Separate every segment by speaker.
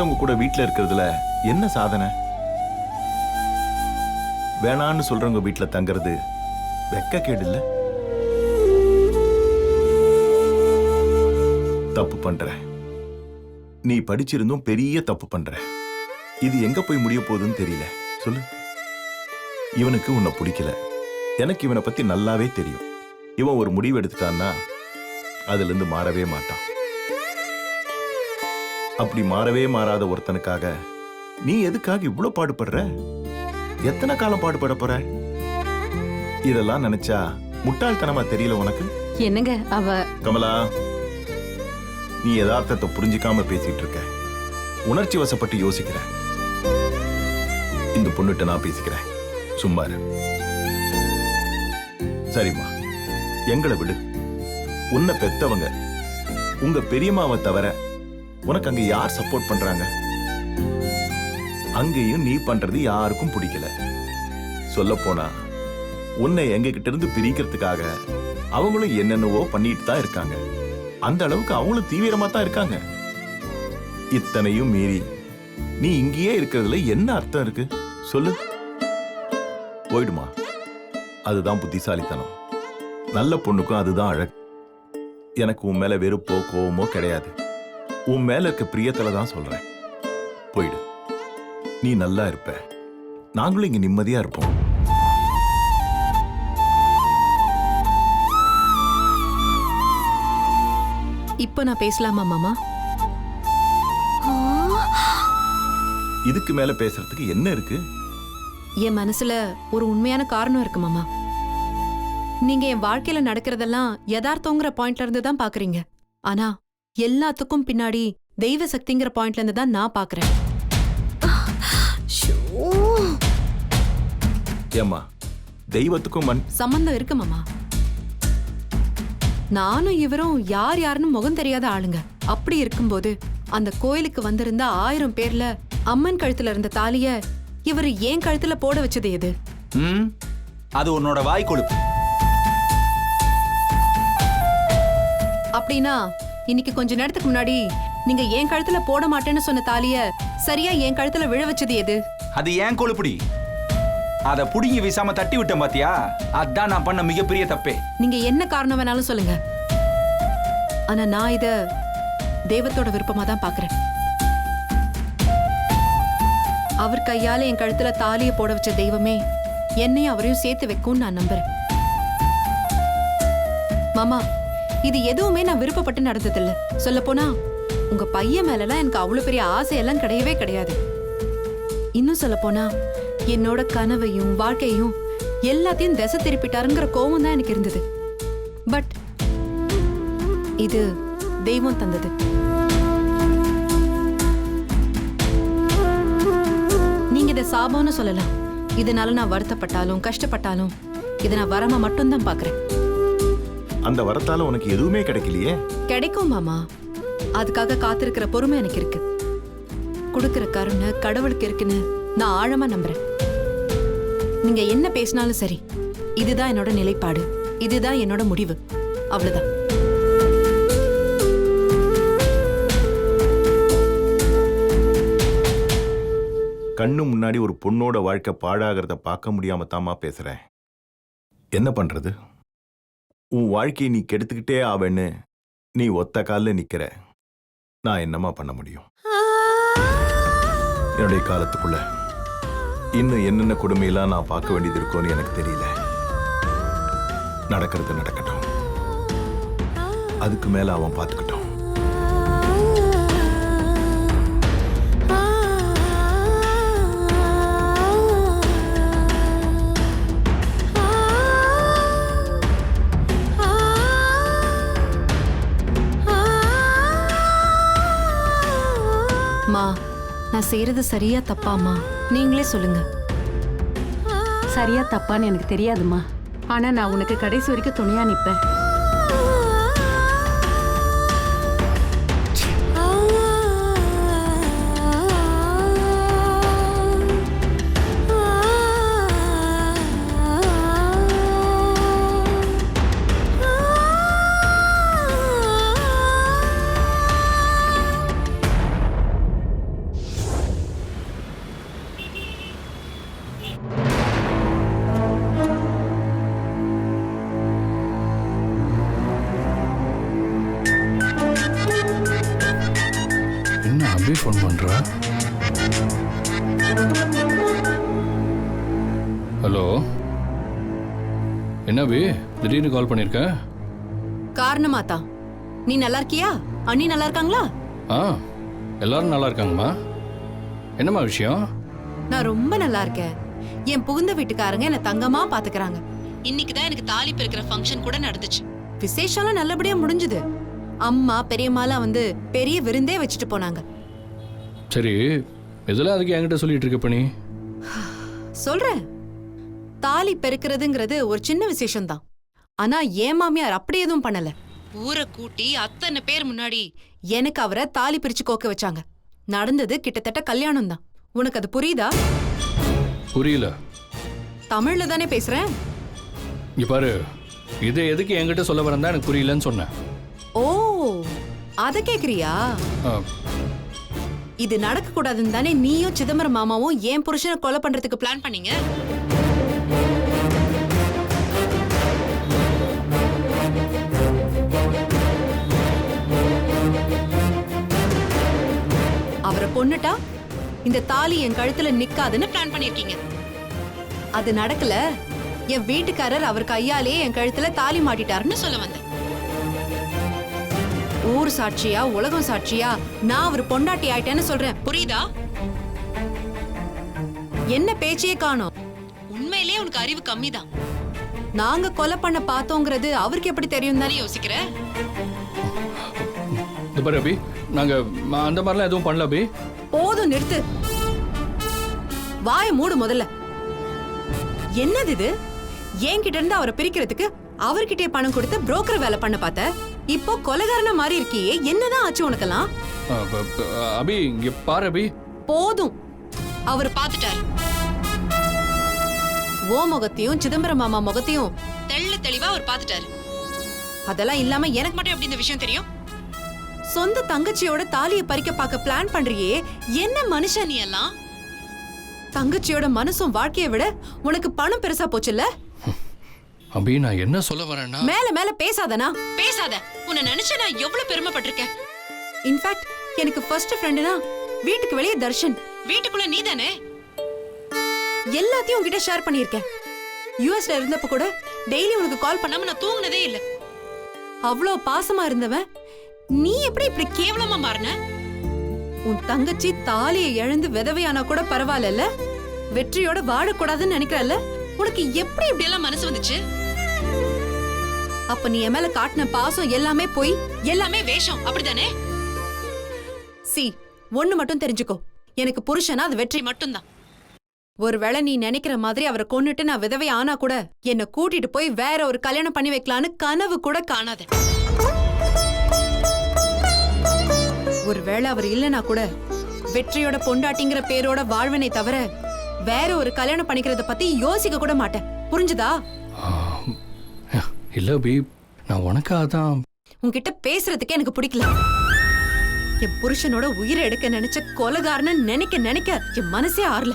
Speaker 1: பிடிக்காதவங்க கூட வீட்டில் இருக்கிறதுல என்ன சாதனை? வேணான்னு சொல்றவங்க வீட்டில் தங்குறது வெக்கக்கேடு இல்ல? தப்பு பண்ற நீ படிச்சிருந்தும் பெரிய தப்பு பண்ற இது எங்க போய் முடிய போகுதுன்னு தெரியல. சொல்லு. இவனுக்கு உன்னை பிடிக்கல. எனக்கு இவனை பத்தி நல்லாவே தெரியும். இவன் ஒரு முடிவு எடுத்துட்டான்னா அதுல இருந்து மாறவே மாட்டான். அப்படி மாறவே மாறாத ஒருத்தனுக்காக நீ எதுக்காக இவ்ளோ பாடுபடுற? எத்தனை காலம் பாடுபட போற? இதெல்லாம் நினைச்சா முட்டாள்தனமா தெரியல உனக்கு?
Speaker 2: என்னங்க அவ?
Speaker 1: கமலா நீ யதார்த்தத்தை புரிஞ்சுக்காம பேசிட்டு இருக்க. உணர்ச்சி வசப்பட்டு யோசிக்கிற. இந்த பொண்ணுகிட்ட நான் பேசிக்கிறேன். சும்மா சரிம்மா. எங்களை விடு. உன்னை பெத்தவங்க உங்க பெரியம்மாவை தவிர உனக்கு அங்க யார் சப்போர்ட் பண்றாங்க? அங்கேயும் நீ பண்றது யாருக்கும் பிடிக்கல. சொல்ல போனா உன்னை எங்க கிட்ட இருந்து பிரிக்கிறதுக்காக அவங்களும் என்னென்னவோ பண்ணிட்டு தான் இருக்காங்க. அந்த அளவுக்கு அவங்களும் தீவிரமா தான் இருக்காங்க. இத்தனையும் மீறி நீ இங்கேயே இருக்கிறதுல என்ன அர்த்தம் இருக்கு? சொல்லு. போயிடுமா. அதுதான் புத்திசாலித்தனம். நல்ல பொண்ணுக்கும் அதுதான் அழகு. எனக்கு உன் மேல வெறுப்போ கோவமோ கிடையாது. உன் மேல இருக்க பிரியத்துல தான் சொல்றேன். போயிடு. நீ நல்லா இருப்ப. நாங்களும் இங்க நிம்மதியா இருப்போம்.
Speaker 2: இப்ப நான் பேசலாமா மாமா?
Speaker 1: இதுக்கு மேல பேசுறதுக்கு என்ன இருக்கு?
Speaker 2: என் மனசுல ஒரு உண்மையான காரணம் இருக்கு மாமா. நீங்க என் வாழ்க்கையில நடக்கிறதெல்லாம் யதார்த்தங்கிற பாயிண்ட்ல இருந்து தான் பாக்குறீங்க. ஆனா எல்லாத்துக்கும் பின்னாடி தெய்வ சக்திங்கிற பாயிண்ட்ல இருந்து தான் நான் பாக்குறேன்.
Speaker 1: தெய்வத்துக்கும் மண்
Speaker 2: சம்பந்தம் இருக்கு மாமா. நானும் இவரும் யார் யாருன்னு முகம் தெரியாத ஆளுங்க. அப்படி இருக்கும்போது அந்த கோயிலுக்கு வந்திருந்த ஆயிரம் பேர்ல அம்மன் கழுத்துல இருந்த தாலிய இவர் ஏன் கழுத்துல போட வச்சது எது?
Speaker 3: ம் அது உன்னோட வாய் கொழுப்பு.
Speaker 2: அப்படின்னா இன்னைக்கு கொஞ்ச நேரத்துக்கு முன்னாடி நீங்க என் கழுத்துல போட மாட்டேன்னு சொன்ன தாலிய சரியா என் கழுத்துல விழ வச்சது எது?
Speaker 3: அது ஏன் கொழுப்புடி? அதை புடுங்கி வீசாம தட்டி விட்டேன் பாத்தியா? அதான் நான் பண்ண மிகப்பெரிய தப்பே.
Speaker 2: நீங்க என்ன காரணம் வேணாலும் சொல்லுங்க. ஆனா நான் இத தெய்வத்தோட விருப்பமா தான் பாக்குறேன். அவர் கையால என் கழுத்துல தாலியை போட வச்ச தெய்வமே என்னையும் அவரையும் சேர்த்து வைக்கும்னு நான் நம்புறேன். மாமா இது எதுவுமே நான் விருப்பப்பட்டு நடந்ததில்ல. சொல்ல போனா உங்க பையன் மேலலாம் எனக்கு அவ்வளவு பெரிய ஆசையெல்லாம் கிடையவே கிடையாது. இன்னும் சொல்ல போனா என்னோட கனவையும் வாழ்க்கையும் எல்லாத்தையும் திசை திருப்பிட்டாருங்கிற கோவம் தான் எனக்கு இருந்தது. பட் இது தெய்வம் தந்தது. நீங்க இதை சாபம்னு சொல்லலாம். இதனால நான் வருத்தப்பட்டாலும் கஷ்டப்பட்டாலும் இதை நான் வரமா மட்டும்தான் பாக்குறேன்
Speaker 1: அந்த வரத்தால உனக்கு எதுவுமே கிடைக்கலையே?
Speaker 2: கிடைக்கும் மாமா. அதுக்காக காத்திருக்கிற பொறுமை எனக்கு இருக்கு. கொடுக்கிற கருணை கடவுளுக்கு இருக்குன்னு நான் ஆழமா நம்புறேன். நீங்க என்ன பேசினாலும் சரி இதுதான் என்னோட நிலைப்பாடு. இதுதான் என்னோட முடிவு. அவ்வளவுதான்.
Speaker 1: கண்ணு முன்னாடி ஒரு பொண்ணோட வாழ்க்கை பாழாகிறத பார்க்க முடியாம தாமா பேசுறேன். என்ன பண்றது? உன் வாழ்க்கையை நீ கெடுத்துக்கிட்டே ஆவேன்னு நீ ஒத்த காலில் நிக்கிற. நான் என்னமா பண்ண முடியும்? என்னுடைய காலத்துக்குள்ள இன்னும் என்னென்ன கொடுமையெல்லாம் நான் பார்க்க வேண்டியது இருக்கும்னு எனக்கு தெரியல. நடக்கிறது நடக்கட்டும். அதுக்கு மேல அவன் பார்த்துக்கிட்டோம்.
Speaker 2: செய்யறது சரியா தப்பாமா நீங்களே சொல்லுங்க.
Speaker 4: சரியா தப்பான்னு எனக்கு தெரியாதும்மா. ஆனா நான் உனக்கு கடைசி வரைக்கும் துணையா நிப்பேன்.
Speaker 5: அபி ஃபோன் பண்ணுறா ஹலோ என்ன அபி? திடீர்னு கால் பண்ணியிருக்க
Speaker 2: காரணமா தான் நீ நல்லா இருக்கியா அண்ணி நல்லா இருக்காங்களா
Speaker 5: ஆ எல்லாரும் நல்லா இருக்காங்கம்மா என்னம்மா விஷயம்?
Speaker 2: நான் ரொம்ப நல்லா இருக்கேன் என் புகுந்த வீட்டுக்காரங்க என்ன தங்கமா பாத்துக்கறாங்க. இன்னைக்கு தான் எனக்கு தாலி பிறக்கிற ஃபங்க்ஷன் கூட நடந்துச்சு. விசேஷம்லாம் நல்லபடியா முடிஞ்சது. அம்மா பெரியம்மாலாம் வந்து பெரிய விருந்தே வச்சுட்டு போனாங்க.
Speaker 5: சரி இதெல்லாம் அதுக்கு என்கிட்ட சொல்லிட்டு இருக்க பண்ணி
Speaker 2: சொல்றேன். தாலி பெருக்கிறதுங்கிறது ஒரு சின்ன விசேஷம்தான். ஆனா ஏன் மாமியார் அப்படி எதுவும் பண்ணல. ஊரை கூட்டி அத்தனை பேர் முன்னாடி எனக்கு அவரை தாலி பிரிச்சு கோக்க வச்சாங்க. நடந்தது கிட்டத்தட்ட கல்யாணம் தான் உனக்கு அது புரியுதா?
Speaker 5: புரியல.
Speaker 2: தமிழ்ல தானே பேசுறேன்?
Speaker 5: இங்க பாரு இதை எதுக்கு என்கிட்ட சொல்ல வரேன் தான் எனக்கு புரியலன்னு சொன்னேன்.
Speaker 2: ஓ அத கேக்குறியா?
Speaker 5: ஆ,
Speaker 2: இது நடக்க கூடாதுன்னு தானே நீயும் சிதம்பரம் மாமாவும் என் புருஷனை கொலை பண்றதுக்கு பிளான் பண்ணீங்க? அவரை கொன்னுட்டா? இந்த தாலி என் கழுத்துல நிக்காதுன்னு பிளான் பண்ணிருக்கீங்க. அது நடக்கல. என் வீட்டுக்காரர் அவர் கையாலே என் கழுத்துல தாலி மாட்டிட்டாருன்னு சொல்ல வந்தேன். ஊர் சாட்சியா உலகம் சாட்சியா? நான் அவர் பொண்டாட்டி ஆயிட்டேன்னு சொல்றேன். புரியுதா? என்ன பேச்சையே காணோம். உண்மையிலேயே உனக்கு அறிவு கம்மிதான். நாங்க கொலை பண்ண பார்த்தோங்கிறது அவருக்கு எப்படி தெரியும் தானே யோசிக்கிற?
Speaker 5: இது பாரு அபி நாங்க அந்த மாதிரிலாம் எதுவும் பண்ணல அபி.
Speaker 2: போதும் நிறுத்து. வாய மூடு முதல்ல. என்னது இது? என்கிட்ட இருந்து அவரை பிரிக்கிறதுக்கு அவர்கிட்டயே பணம் கொடுத்து புரோக்கர் வேலை பண்ண பார்த்த? இப்போ கொலைகாரன மாதிரி இருக்கியே என்னதான் ஆச்சு உனக்கெல்லாம்?
Speaker 5: அபி இங்க பாரு அபி.
Speaker 2: போதும். அவர் பார்த்துட்டாரு. ஓ முகத்தையும் சிதம்பரம் மாமா முகத்தையும் தெள்ள தெளிவா அவர் பார்த்துட்டாரு. அதெல்லாம் இல்லாம எனக்கு மட்டும் எப்படி இந்த விஷயம் தெரியும்? சொந்த தங்கச்சியோட தாலியை பறிக்க பார்க்க பிளான் பண்றியே என்ன மனுஷன் நீ எல்லாம்? தங்கச்சியோட மனசும் வாழ்க்கையை விட உனக்கு பணம் பெருசா போச்சுல்ல?
Speaker 5: அபி நான் என்ன சொல்ல வரேன்னா
Speaker 2: மேல மேல பேசாதனா? பேசாத. உன்னை நினைச்சு நான் எவ்வளவு பெருமைப்பட்டிருக்கேன். இன்ஃபேக்ட் எனக்கு ஃபர்ஸ்ட் ஃப்ரெண்டுனா வீட்டுக்கு வெளியே தர்ஷன். வீட்டுக்குள்ள நீ தானே எல்லாத்தையும் உன்கிட்ட ஷேர் பண்ணியிருக்கேன். யூஎஸ்ல இருந்தப்ப கூட டெய்லி உனக்கு கால் பண்ணாம நான் தூங்குனதே இல்ல. அவ்வளோ பாசமா இருந்தவன். நீ எப்படி இப்படி கேவலமா மாறின? உன் தங்கச்சி தாலியை இழந்து விதவையானா கூட பரவாயில்ல வெற்றியோட வாழக்கூடாதுன்னு நினைக்கிறல்ல? உனக்கு எப்படி இப்படி எல்லாம் மனசு வந்துச்சு? அப்ப நீ என் மேல காட்டின பாசம் எல்லாமே போய் எல்லாமே வேஷம் அப்படிதானே? சி ஒண்ணு மட்டும் தெரிஞ்சுக்கோ. எனக்கு புருஷனா அது வெற்றி. மட்டும்தான். ஒருவேளை நீ நினைக்கிற மாதிரி அவரை கொன்னுட்டு நான் விதவை ஆனா கூட என்ன கூட்டிட்டு போய் வேற ஒரு கல்யாணம் பண்ணி வைக்கலான்னு கனவு கூட காணாத. ஒருவேளை அவர் இல்லனா கூட வெற்றியோட பொண்டாட்டிங்கிற பேரோட வாழ்வனை தவிர வேற ஒரு கல்யாணம் பண்ணிக்கிறத பத்தி யோசிக்க கூட மாட்டேன். புரிஞ்சுதா?
Speaker 5: இல்ல அபி நான் உனக்காக தான்
Speaker 2: உன்கிட்ட பேசுறதுக்கே எனக்கு பிடிக்கல. என் புருஷனோட உயிரை எடுக்க நினைச்ச கொலகாரன்னு நினைக்க நினைக்க என் மனசே ஆறல.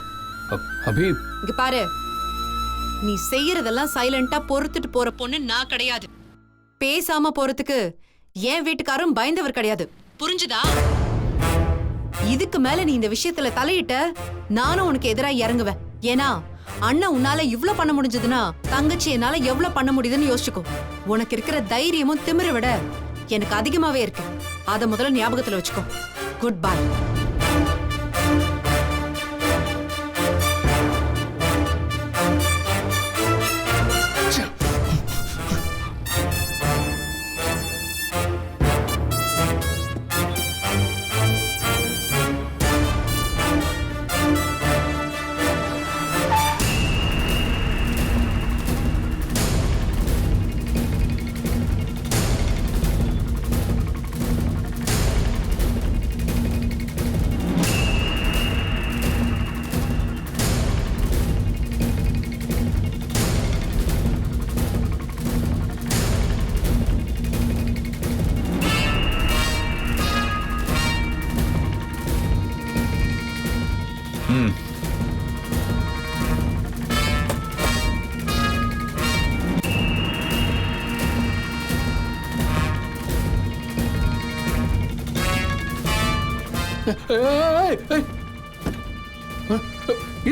Speaker 5: அப்- அபி.
Speaker 2: இங்க பாரு. நீ செய்யறதெல்லாம் சைலண்டா பொறுத்துட்டு போற பொண்ணு நான் கிடையாது. பேசாம போறதுக்கு என் வீட்டுக்காரும் பயந்தவர் கிடையாது. புரிஞ்சுதா? இதுக்கு மேல நீ இந்த விஷயத்துல தலையிட்ட நானும் உனக்கு எதிரா இறங்குவேன். ஏன்னா அண்ணன் உன்னால இவ்ளோ பண்ண முடிஞ்சதுன்னா தங்கச்சி என்னால எவ்வளவு பண்ண முடியுதுன்னு யோசிச்சுக்கோ. உனக்கு இருக்கிற தைரியமும் திமிரை விட எனக்கு அதிகமாவே இருக்கு. அத முதல்ல ஞாபகத்துல வச்சுக்கோ. குட் பை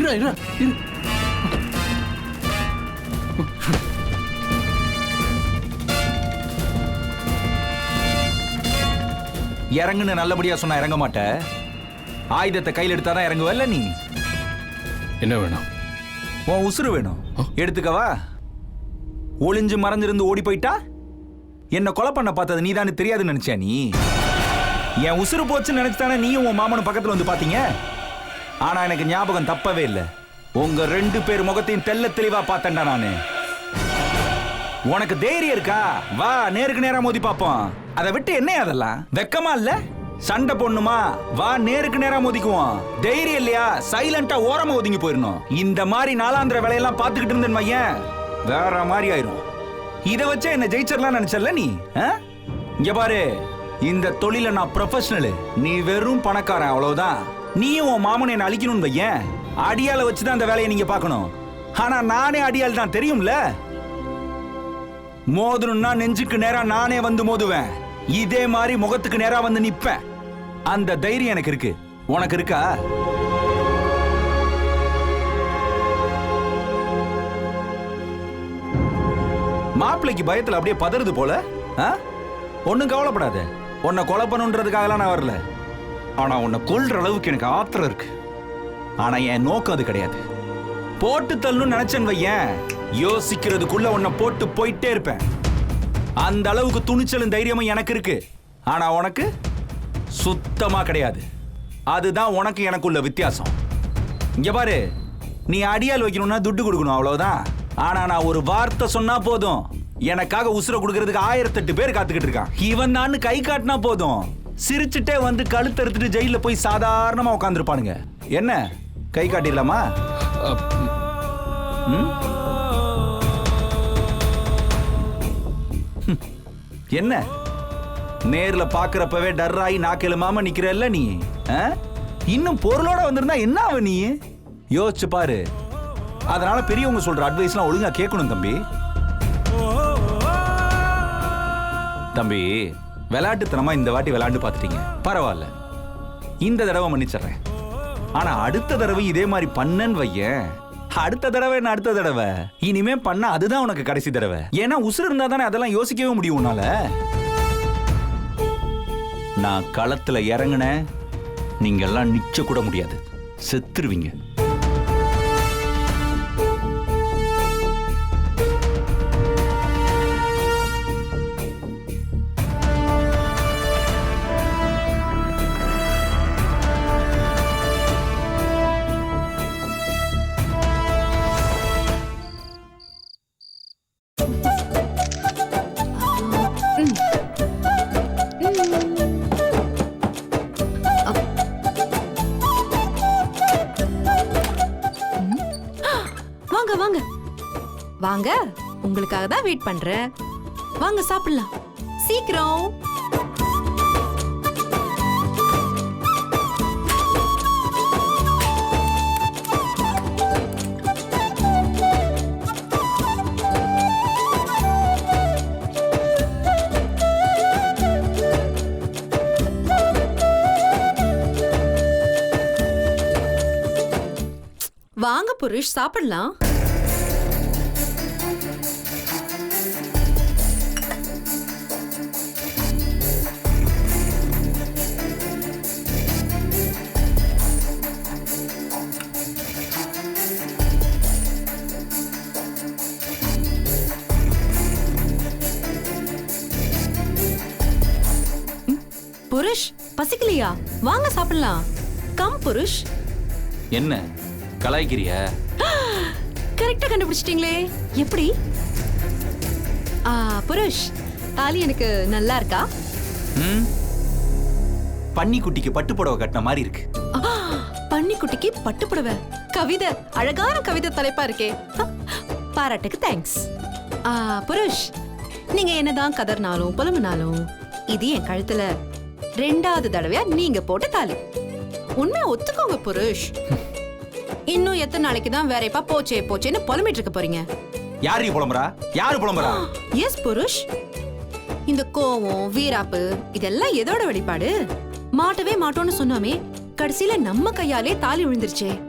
Speaker 5: இருடா இருடா இரு.
Speaker 3: இறங்குன்னு நல்லபடியா சொன்னா இறங்க மாட்ட. ஆயுதத்தை கையில் எடுத்தாதான் இறங்குவல்ல நீ?
Speaker 5: என்ன வேணும்?
Speaker 3: உன் உசுறு வேணும். எடுத்துக்கவா? ஒளிஞ்சு மறைஞ்சிருந்து ஓடி போயிட்டா? என்ன கொலை பண்ண பார்த்தது நீ தெரியாதுன்னு நினைச்சியா நீ? என் உசுறு போச்சுன்னு நினைச்சுதானே நீயும் உன் மாமனும் பக்கத்துல வந்து பாத்தீங்க ஆனா எனக்கு ஞாபகம் தப்பவே இல்லை. உங்க ரெண்டு பேர் முகத்தையும் தெள்ள தெளிவா பார்த்தேன்டா நானு. உனக்கு தைரியம் இருக்கா? வா நேருக்கு நேரா மோதி பாப்போம் அதை விட்டு என்ன அதெல்லாம்? வெக்கமா இல்ல? சண்டை பொண்ணுமா வா நேருக்கு நேரா மோதிக்குவோம். தைரியம் இல்லையா? சைலண்டா ஓரமா ஒதுங்கி போயிடணும். இந்த மாதிரி நாலாந்திர வேலையெல்லாம் பார்த்துக்கிட்டு இருந்தேன் மையன் வேற மாதிரி ஆயிரும். இதை வச்சே என்ன ஜெயிச்சிடலாம் நினைச்சல நீ? ஆ? இங்க பாரு. இந்த தொழில நான் ப்ரொஃபஷனல் நீ வெறும் பணக்காரன் அவ்வளவுதான். நீயும் உன் மாமனை என்ன அழிக்கணும்னு வையன். அடியால வச்சு தான் அந்த வேலையை நீங்க பார்க்கணும். ஆனா நானே அடியால் தான் தெரியும்ல? மோதணும்னா நெஞ்சுக்கு நேரா நானே வந்து மோதுவேன். இதே மாதிரி முகத்துக்கு நேரா வந்து நிப்பேன். அந்த தைரியம் எனக்கு இருக்கு. உனக்கு இருக்கா? மாப்பிள்ளைக்கு பயத்துல அப்படியே பதறுது போல ஆ? கவலைப்படாத. உன்னை கொலை பண்ணுன்றதுக்காகலாம் நான் வரல. ஆனா உன்னை கொல்ற அளவுக்கு எனக்கு ஆத்திரம் இருக்கு. ஆனா என் நோக்கம் அது கிடையாது. போட்டு தள்ளணும்னு நினைச்சேன் வையன். யோசிக்கிறதுக்குள்ள உன்னை போட்டு போயிட்டே இருப்பேன். அந்த அளவுக்கு துணிச்சலும் தைரியமும் எனக்கு இருக்கு. ஆனா உனக்கு சுத்தமா கிடையாது. அதுதான் உனக்கு எனக்குள்ள வித்தியாசம். இங்க பாரு நீ அடியால் வைக்கணும்னா துட்டு கொடுக்கணும் அவ்வளவுதான். ஆனா நான் ஒரு வார்த்தை சொன்னா போதும். எனக்காக உசுர கொடுக்கறதுக்கு ஆயிரத்தெட்டு பேர் காத்துக்கிட்டு இருக்கான். இவன் தான் கை காட்டினா போதும். சிரிச்சுட்டே வந்து கழுத்தறுத்துட்டு ஜெயில போய் சாதாரணமா உட்காந்துருப்பானுங்க என்ன? கை காட்டிடலாமா? ம்? என்ன? நேர்ல பாக்குறப்பவே டர்ராயி நாக்கெலுமாம நிக்கிறல்ல நீ? ஆ? இன்னும் பொருளோட வந்திருந்தா என்ன ஆவ நீ? யோசிச்சு பாரு. அதனால பெரியவங்க சொல்ற அட்வைஸ்லாம் ஒழுங்கா கேட்கணும் தம்பி. தம்பி விளையாட்டுத்தனமா இந்த வாட்டி விளையாண்டு பார்த்துட்டீங்க. பரவாயில்ல. இந்த தடவை மன்னிச்சிடுறேன். ஆனா அடுத்த தடவை இதே மாதிரி பண்ணன்னு வையேன். அடுத்த தடவை என்ன அடுத்த தடவை? இனிமே பண்ண அதுதான் உனக்கு கடைசி தடவை. ஏன்னா உசுறு இருந்தா தானே அதெல்லாம் யோசிக்கவே முடியும் உன்னால. நான் களத்துல இறங்குனேன். நீங்க எல்லாம் நிச்ச கூட முடியாது. செத்துருவீங்க.
Speaker 2: வாங்க வாங்க. வாங்க உங்களுக்காக தான் வெயிட் பண்றேன். வாங்க சாப்பிடலாம். சீக்கிரம். வாங்க புருஷ் சாப்பிடலாம். பசிக்கலையா வாங்க சாப்பிடலாம். கம் புருஷ்.
Speaker 3: என்ன? கலாய்க்கிறிய?
Speaker 2: கரெக்டா கண்டுபிடிச்சிட்டீங்களே. எப்படி? புருஷ் தாலி எனக்கு நல்லா இருக்கா?
Speaker 3: பன்னி குட்டிக்கு பட்டு புடவை கட்டின மாதிரி இருக்கு.
Speaker 2: ஆ, பன்னிக்குட்டிக்கு பட்டு புடவை கவிதை அழகான கவிதை தலைப்பா இருக்கே. பாராட்டுக்கு தேங்க்ஸ் புருஷ் நீங்க என்னதான் கதர்னாலும் புலம்புனாலும் இது என் கழுத்துல ரெண்டாவது தடவையா நீங்க போட்ட தாலி. உண்மையை ஒத்துக்கோங்க புருஷ். இன்னும் எத்தனை நாளைக்கு தான் வேறைப்பா போச்சே போச்சேன்னு புலம்பிட்டு இருக்க போறீங்க?
Speaker 3: யாரு புலம்புறா? யாரு புலம்புறா?
Speaker 2: எஸ் புருஷ். இந்த கோவம் வீராப்பு இதெல்லாம் எதோட வெளிப்பாடு? மாட்டவே மாட்டோம்னு சொன்னாமே கடைசியில நம்ம கையாலே தாலி விழுந்துருச்சே.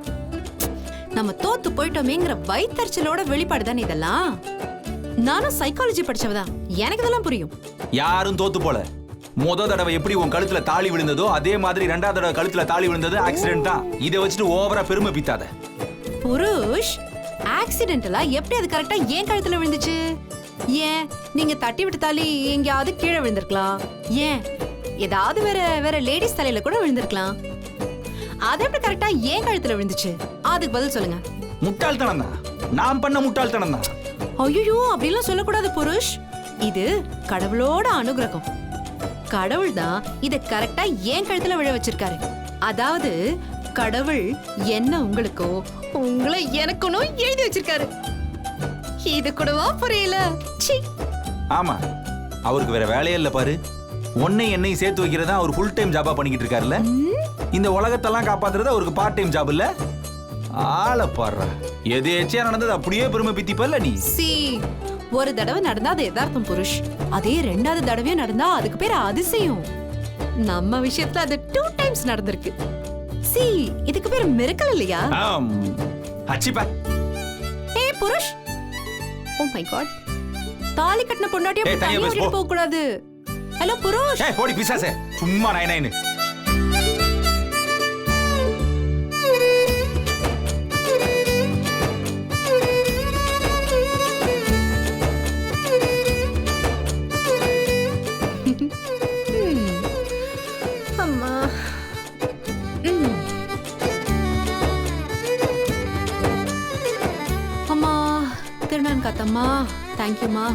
Speaker 2: நம்ம தோத்து போயிட்டோமேங்கிற வயித்தறிச்சலோட வெளிப்பாடு தானே இதெல்லாம்? நானும் சைக்காலஜி படிச்சவதான். எனக்கு இதெல்லாம் புரியும்.
Speaker 3: யாரும் தோத்து போல. முத தடவை எப்படி உன் கழுத்துல தாலி விழுந்ததோ அதே மாதிரி ரெண்டாவது தடவை கழுத்துல தாலி விழுந்தது ஆக்சிடென்ட் தான். இதை வச்சுட்டு ஓவரா பெருமை பித்தாத.
Speaker 2: புருஷ் ஆக்சிடென்டலா எப்படி அது கரெக்டா ஏன் கழுத்துல விழுந்துச்சு? ஏன்? நீங்க தட்டி விட்டு தாலி எங்கேயாவது கீழே விழுந்திருக்கலாம். ஏன்? ஏதாவது வேற வேற லேடிஸ் தலையில கூட விழுந்திருக்கலாம். அது எப்படி கரெக்டா ஏன் கழுத்துல விழுந்துச்சு? அதுக்கு பதில் சொல்லுங்க.
Speaker 3: முட்டாள்தனம் தான். நான் பண்ண முட்டாள்தனம் தான்.
Speaker 2: ஐயோ அப்படிலாம் சொல்லக்கூடாது புருஷ். இது கடவுளோட அனுகிரகம். கடவுள் தான் இத கரெக்டா ஏன் கழுத்துல விழ வச்சிருக்காரு? அதாவது கடவுள் என்ன உங்களுக்கோ உங்களை எனக்குன்னு எழுதி வச்சிருக்காரு. இது கூடவா புரியல? ச்சீ.
Speaker 3: ஆமா. அவருக்கு வேற வேலையே இல்ல பாரு. உன்னை என்னையும் சேர்த்து வைக்கிறதா அவர் ஃபுல் டைம் ஜாபா பண்ணிக்கிட்டு இருக்காருல்ல? இந்த உலகத்தெல்லாம் காப்பாத்துறது அவருக்கு பார்ட் டைம் ஜாப் இல்ல? ஆளை பாடுறா. எது எச்சையா நடந்தது அப்படியே பெருமை பித்திப்பல்ல நீ?
Speaker 2: ஒரு தடவை நடந்தா அது யதார்த்தம் புருஷ். அதே ரெண்டாவது தடவையும் நடந்தா அதுக்கு பேர் அதிசயம். நம்ம விஷயத்துல அது டூ டைம்ஸ் நடந்திருக்கு. சி இதுக்கு பேர் மிரக்கல் இல்லையா.
Speaker 3: அச்சிப்பா.
Speaker 2: ஏ புருஷ். ஓ மை காட் தாலி கட்டின பொண்டாட்டிய. போக கூடாது ஹலோ புருஷ்.
Speaker 3: போடி பிசாசே. சும்மா நைன் நைனு
Speaker 2: தேங்க்யூமா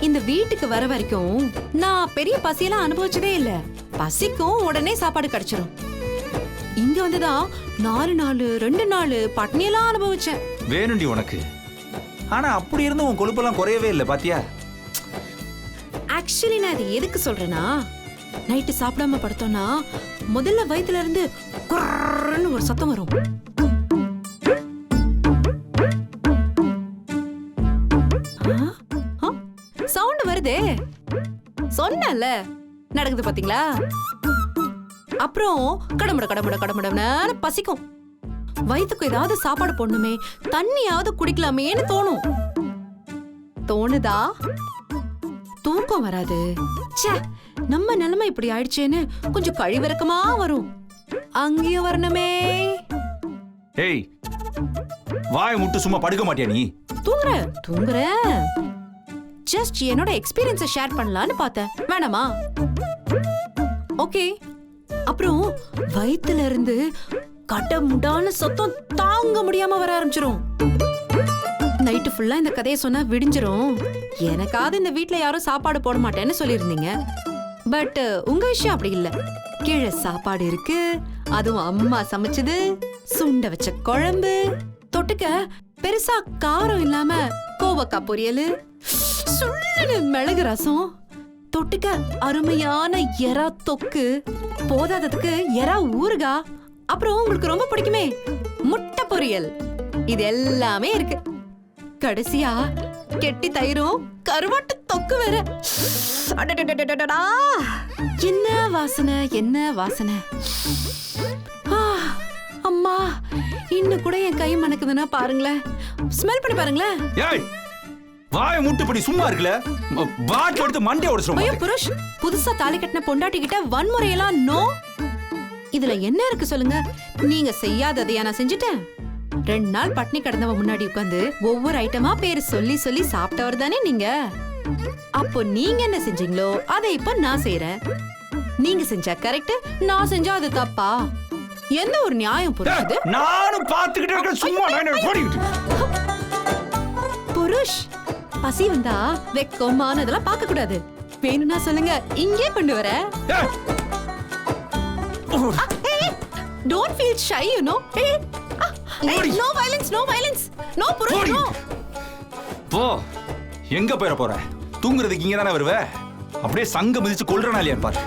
Speaker 2: இந்த வீட்டுக்கு வர வரைக்கும் நான் பெரிய பசியெல்லாம் அனுபவிச்சதே இல்ல. பசிக்கும் உடனே சாப்பாடு கிடைச்சிரும். இங்க வந்துதான் நாலு நாலு ரெண்டு நாலு பட்னியெல்லாம் அனுபவிச்சேன்.
Speaker 3: வேணும்டி உனக்கு. ஆனா அப்படி இருந்து உன் கொழுப்பெல்லாம் குறையவே இல்லை பாத்தியா?
Speaker 2: ஆக்சுவலி நான் இது எதுக்கு சொல்றேன்னா நைட்டு சாப்பிடாம படுத்தோம்னா முதல்ல வயித்துல இருந்து குர்ன்னு ஒரு சத்தம் வரும். சவுண்ட் வருதே. சொன்னல நடக்குது பாத்தீங்களா? அப்புறம் கடமுட கடமுட கடமுடன்னு பசிக்கும். வயித்துக்கு ஏதாவது சாப்பாடு போடணுமே தண்ணியாவது குடிக்கலாமேன்னு தோணும். தோணுதா? தூக்கம் வராது. ச்சே நம்ம நிலைமை இப்படி ஆயிடுச்சேன்னு கொஞ்சம் கழிவிறக்கமா வரும். அங்கேயும் வரணுமே.
Speaker 3: ஏய் வாய் முட்டு சும்மா படுக்க மாட்டியா நீ?
Speaker 2: தூங்குற தூங்குற ஜஸ்ட் என்னோட எக்ஸ்பீரியன்ஸை ஷேர் பண்ணலான்னு பார்த்தேன். வேணாமா? ஓகே அப்புறம் வயித்துல இருந்து கட்ட சத்தம் தாங்க முடியாம வர ஆரம்பிச்சிரும். நைட்டு ஃபுல்லா இந்த கதையை சொன்னா விடிஞ்சிரும். எனக்காவது இந்த வீட்டுல யாரும் சாப்பாடு போட மாட்டேன்னு சொல்லியிருந்தீங்க. பட் உங்க விஷயம் அப்படி இல்ல. கீழே சாப்பாடு இருக்கு அதுவும் அம்மா சமைச்சது சுண்ட வச்ச குழம்பு தொட்டுக்க பெருசா காரம் இல்லாம கோவக்காய் பொரியல் சுள்ளனு மிளகு ரசம். தொட்டுக்க அருமையான எறா தொக்கு. போதாததுக்கு எறா ஊறுகா. அப்புறம் உங்களுக்கு ரொம்ப பிடிக்குமே முட்டை பொரியல். இது எல்லாமே இருக்கு. கடைசியா கெட்டி தயிரும் கருவாட்டு தொக்கு வேற. என்ன வாசனை என்ன வாசனை. ஆ, அம்மா இன்னும் கூட என் கை மணக்குதுன்னா பாருங்களேன். ஸ்மெல் பண்ணி பாருங்களேன்.
Speaker 3: வாய் முட்டுப்படி சும்மா இருக்குல்ல? பாட்டு எடுத்து மண்டே
Speaker 2: ஐயோ
Speaker 3: உடச்சிடும்
Speaker 2: புருஷ் புதுசா தாலி கட்டின பொண்டாட்டி கிட்ட வன்முறையெல்லாம் நோ. இதுல என்ன இருக்கு சொல்லுங்க? நீங்க செய்யாததையா நான் செஞ்சுட்டேன். ரெண்டு நாள் பட்னி கிடந்தவ முன்னாடி உட்காந்து ஒவ்வொரு ஐட்டமா பேரு சொல்லி சொல்லி சாப்பிட்டவர் தானே நீங்க. அப்போ நீங்க என்ன செஞ்சீங்களோ அதை இப்ப நான் செய்யறேன் நீங்க செஞ்சா கரெக்ட் நான் செஞ்சா அது தப்பா? எந்த ஒரு நியாயம் புருஷ் இது
Speaker 3: நானும் பாத்துக்கிட்டே சும்மா
Speaker 2: புருஷ் பசி வந்தா வெக்கம் மானதெல்லாம் பார்க்க கூடாது வேணும்னா சொல்லுங்க இங்கே கொண்டு வர. Don't feel shy you know. No violence no violence no. No
Speaker 3: போ எங்க போயிட போற? தூங்குறதுக்கு இங்க தானே வருவ? அப்படியே சங்க மிதிச்சு கொள்றனா இல்லையா பாரு.